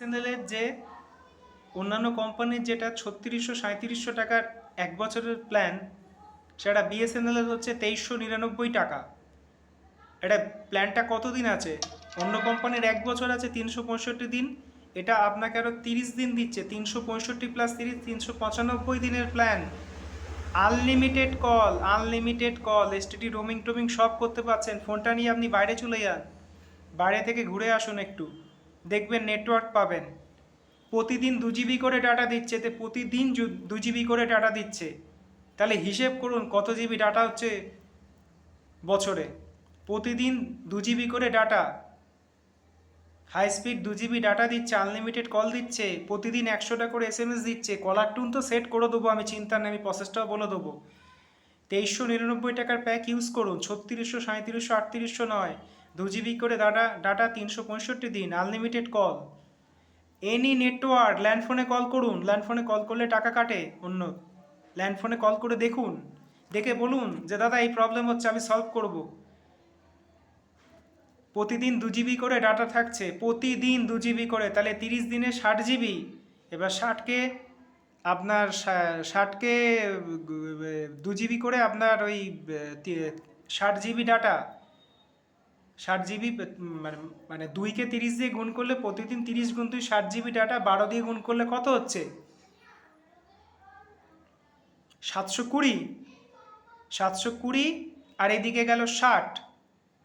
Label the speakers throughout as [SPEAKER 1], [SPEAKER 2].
[SPEAKER 1] বিএসএনএলের যে অন্যান্য কোম্পানির যেটা ছত্রিশশো সাঁত্রিশশো টাকার এক বছরের প্ল্যান সেটা বিএসএনএলের হচ্ছে তেইশশো নিরানব্বই টাকা। এটা প্ল্যানটা কতদিন আছে? অন্য কোম্পানির এক বছর আছে তিনশো পঁয়ষট্টি দিন, এটা আপনাকে আরও তিরিশ দিন দিচ্ছে, তিনশো পঁয়ষট্টি প্লাস তিরিশ, তিনশো পঁচানব্বই দিনের plan unlimited call unlimited call STD roaming টোমিং সব করতে পারছেন, ফোনটা নিয়ে আপনি বাইরে চলে যান। বাইরে থেকে ঘুরে আসুন একটু। দেখবেন নেটওয়ার্ক পাবেন। প্রতিদিন দু জিবি করে ডাটা দিচ্ছে, তে প্রতিদিন দু জিবি করে ডাটা দিচ্ছে। তাহলে হিসেব করুন কত জিবি ডাটা হচ্ছে বছরে। প্রতিদিন দু জিবি করে ডাটা হাই স্পিড দু জিবি ডাটা দিচ্ছে আনলিমিটেড কল দিচ্ছে, প্রতিদিন একশোটা করে এস এম এস দিচ্ছে। কলার টুন তো সেট করে দেবো আমি, চিন্তা নেই, আমি প্রসেসটাও বলে দেবো। তেইশশো নিরানব্বই টাকার প্যাক ইউজ করুন, ছত্রিশশো সাঁত্রিশশো আটত্রিশশো নয়। দু জিবি করে ডাটা ডাটা তিনশো পঁয়ষট্টি দিন আনলিমিটেড কল এনি নেটওয়ার্ক ল্যান্ডফোনে কল করুন ল্যান্ডফোনে কল করলে টাকা কাটে অন্য। ল্যান্ডফোনে কল করে দেখুন, দেখে বলুন যে, দাদা, এই প্রবলেম হচ্ছে, আমি সলভ করব। প্রতিদিন দু জিবি করে ডাটা থাকছে, প্রতিদিন দু জিবি করে, তাহলে তিরিশ দিনে ষাট জিবি এবার ষাটকে আপনার ষাটকে দু জিবি করে আপনার ওই ষাট জিবি ডাটা ষাট জিবি মানে মানে দুইকে তিরিশ দিয়ে গুণ করলে প্রতিদিন তিরিশ গুণ তুই ষাট জিবি ডাটা বারো দিয়ে গুণ করলে কত হচ্ছে? সাতশো কুড়ি। সাতশো কুড়ি আর এদিকে গেল ষাট।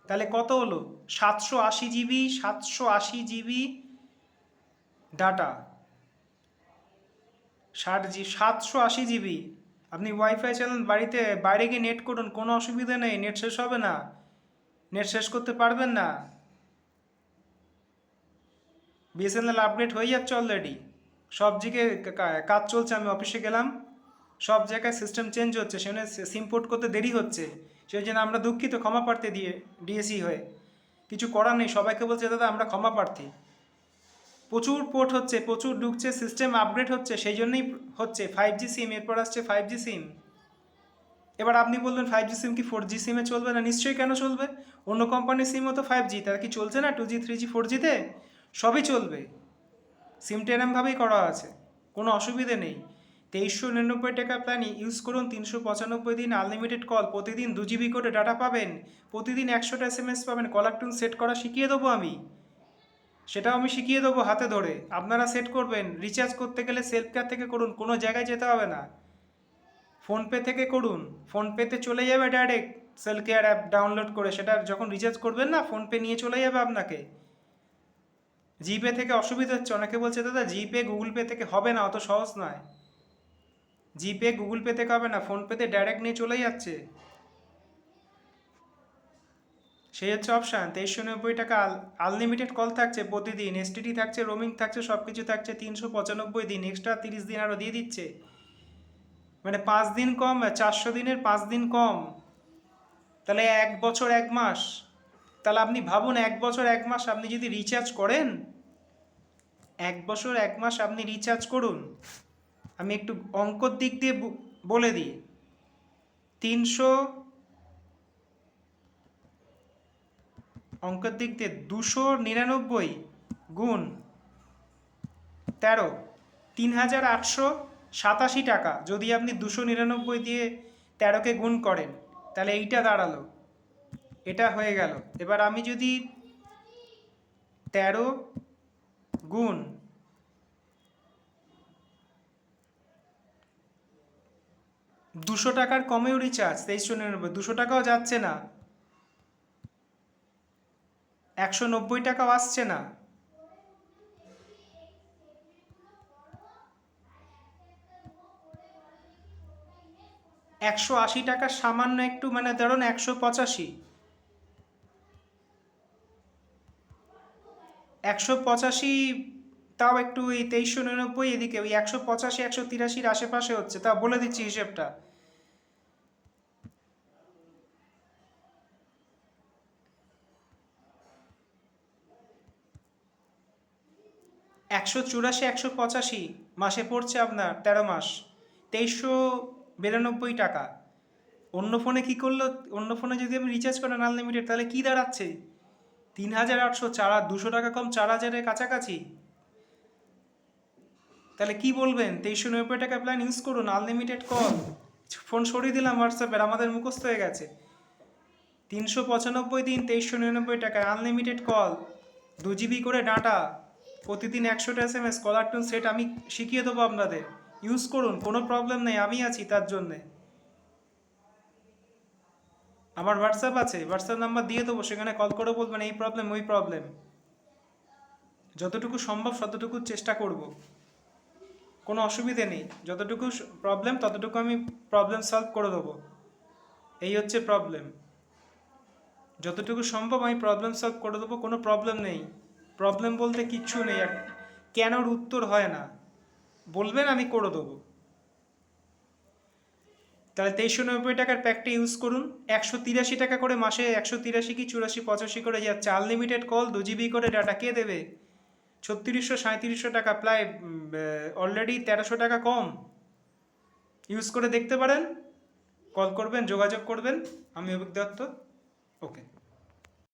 [SPEAKER 1] তাহলে কত হলো? সাতশো আশি জিবি, সাতশো আশি জিবি ডাটা ষাট জি, সাতশো আশি জিবি। আপনি ওয়াইফাই চালান বাড়িতে, বাইরে গিয়ে নেট করুন, কোনো অসুবিধা নেই নেট শেষ হবে না। নেট শেষ করতে পারবেন না। বিএসএনএল আপডেট হয়ে যাচ্ছে অলরেডি সব দিকে কাজ চলছে, আমি অফিসে গেলাম। সব জায়গায় সিস্টেম চেঞ্জ হচ্ছে সেখানে সিম পোর্ট করতে দেরি হচ্ছে। সেই জন্য আমরা দুঃখিত ক্ষমা প্রার্থী দিয়ে ডিএসি হয়ে। কিছু করার নেই, সবাইকে বলছে, দাদা, আমরা ক্ষমা প্রার্থী। প্রচুর পোর্ট হচ্ছে, প্রচুর ঢুকছে সিস্টেম আপগ্রেড হচ্ছে, সেই জন্যই হচ্ছে। ফাইভ জি সিম এরপর আসছে ফাইভ জি সিম এবার আপনি বলবেন ফাইভ জি সিম কি ফোর জি সিমে চলবে না? নিশ্চয়ই কেন চলবে? অন্য কোম্পানির সিমও তো ফাইভ জি তারা কি চলছে না two G three G four জিতে সবই চলবে। সিমটা এরমভাবেই করা আছে, কোনো অসুবিধে নেই। তেইশশো নিরানব্বই টাকা প্ল্যান ইউজ করুন, তিনশো পঁচানব্বই দিন আনলিমিটেড কল প্রতিদিন দু জিবি করে ডাটা পাবেন। প্রতিদিন একশোটা এস এম এস পাবেন কলার টুন সেট করা শিখিয়ে দেবো আমি। সেটাও আমি শিখিয়ে দেবো হাতে ধরে। আপনারা সেট করবেন রিচার্জ করতে গেলে সেলফ কেয়ার থেকে করুন, কোনো জায়গায় যেতে হবে না। ফোনপে থেকে করুন ফোনপেতে চলে যাবে direct cell care app download করে সেটা যখন রিচার্জ করবেন না ফোনপে নিয়ে চলে যাবে আপনাকে। জিপে থেকে অসুবিধা হচ্ছে, অনেকে বলছে, দাদা জিপে গুগল পে থেকে হবে না, অত সহজ নয়। জিপে গুগল পে থেকে হবে না ফোনপেতে ডাইরেক্ট নিয়ে চলে যাচ্ছে। সেই হচ্ছে অপশান তেইশশো নব্বই টাকা আনলিমিটেড কল থাকছে প্রতিদিন এসটিডি থাকছে রোমিং থাকছে সব কিছু থাকছে, তিনশো পঁচানব্বই দিন এক্সট্রা তিরিশ দিন আরও দিয়ে দিচ্ছে। মানে পাঁচ দিন কম, চারশো দিনের পাঁচ দিন কম। তাহলে এক বছর এক মাস। তাহলে আপনি ভাবুন এক বছর এক মাস আপনি যদি রিচার্জ করেন, এক বছর এক মাস আপনি রিচার্জ করুন। আমি একটু অঙ্কর দিক দিয়ে বলে দিই। তিনশো অঙ্কের দিক দিয়ে দুশো নিরানব্বই গুণ তেরো, তিন হাজার আটশো সাতাশি টাকা। যদি আপনি দুশো নিরানব্বই দিয়ে তেরোকে গুণ করেন তাহলে এইটা দাঁড়াল। এটা হয়ে গেল। এবার আমি যদি তেরো গুণ দুশো টাকার কমেও রিচার্জ তেইশশো নিরানব্বই দুশো টাকাও যাচ্ছে না। একশো নব্বই টাকাও আসছে না। একশো আশি টাকার সামান্য একটু মানে ধরুন একশো পঁচাশি। একশো পঁচাশি, তাও একটু এই তেইশশো নিরানব্বই এদিকে, ওই একশো পঁচাশি, একশো তিরাশির আশেপাশে হচ্ছে। তা বলে দিচ্ছি হিসেবটা। একশো চুরাশি, একশো পঁচাশি, মাসে পড়ছে আপনার তেরো মাস। তেইশশো বিরানব্বই টাকা। অন্য ফোনে কী করল? অন্য ফোনে যদি আমি রিচার্জ করেন আনলিমিটেড তাহলে কী দাঁড়াচ্ছে? তিন হাজার আটশো চার দুশো টাকা কম চার হাজারের কাছাকাছি। তাহলে কি বলবেন? তেইশশো নব্বই টাকা প্ল্যান ইউজ করুন আনলিমিটেড কল ফোন সরিয়ে দিলাম হোয়াটসঅ্যাপের আমাদের মুখস্থ হয়ে গেছে। তিনশো পঁচানব্বই দিন, তেইশশো নিরানব্বই টাকায় আনলিমিটেড কল দু জিবি করে ডাটা। প্রতিদিন একশোটা এস এম এস কলার টুন সেট আমি শিখিয়ে দেবো আপনাদের। ইউজ করুন, কোনো প্রবলেম নেই, আমি আছি তার জন্যে। আমার হোয়াটসঅ্যাপ আছে হোয়াটসঅ্যাপ নাম্বার দিয়ে দেবো, সেখানে কল করে বলবেন, এই প্রবলেম ওই প্রবলেম যতটুকু সম্ভব ততটুকু চেষ্টা করব। কোনো অসুবিধে নেই, যতটুকু প্রবলেম ততটুকু আমি প্রবলেম সলভ করে দেবো। এই হচ্ছে প্রবলেম যতটুকু সম্ভব আমি প্রবলেম সলভ করে দেবো, কোনো প্রবলেম নেই। প্রবলেম বলতে কিচ্ছু নেই কেনর উত্তর হয় না। বলবেন, আমি করে দেবো। তাহলে তেইশশো নব্বই টাকার প্যাকটা ইউজ করুন। একশো তিরাশি টাকা করে মাসে একশো তিরাশি কি চুরাশি পঁচাশি করে যাচ্ছে আনলিমিটেড কল দু জিবি করে ডাটা কে দেবে? ছত্রিশশো সাঁত্রিশশো টাকা প্রায় অলরেডি তেরোশো টাকা কম। ইউজ করে দেখতে পারেন। কল করবেন, যোগাযোগ করবেন। আমি অভিজ্ঞ দত্ত। ওকে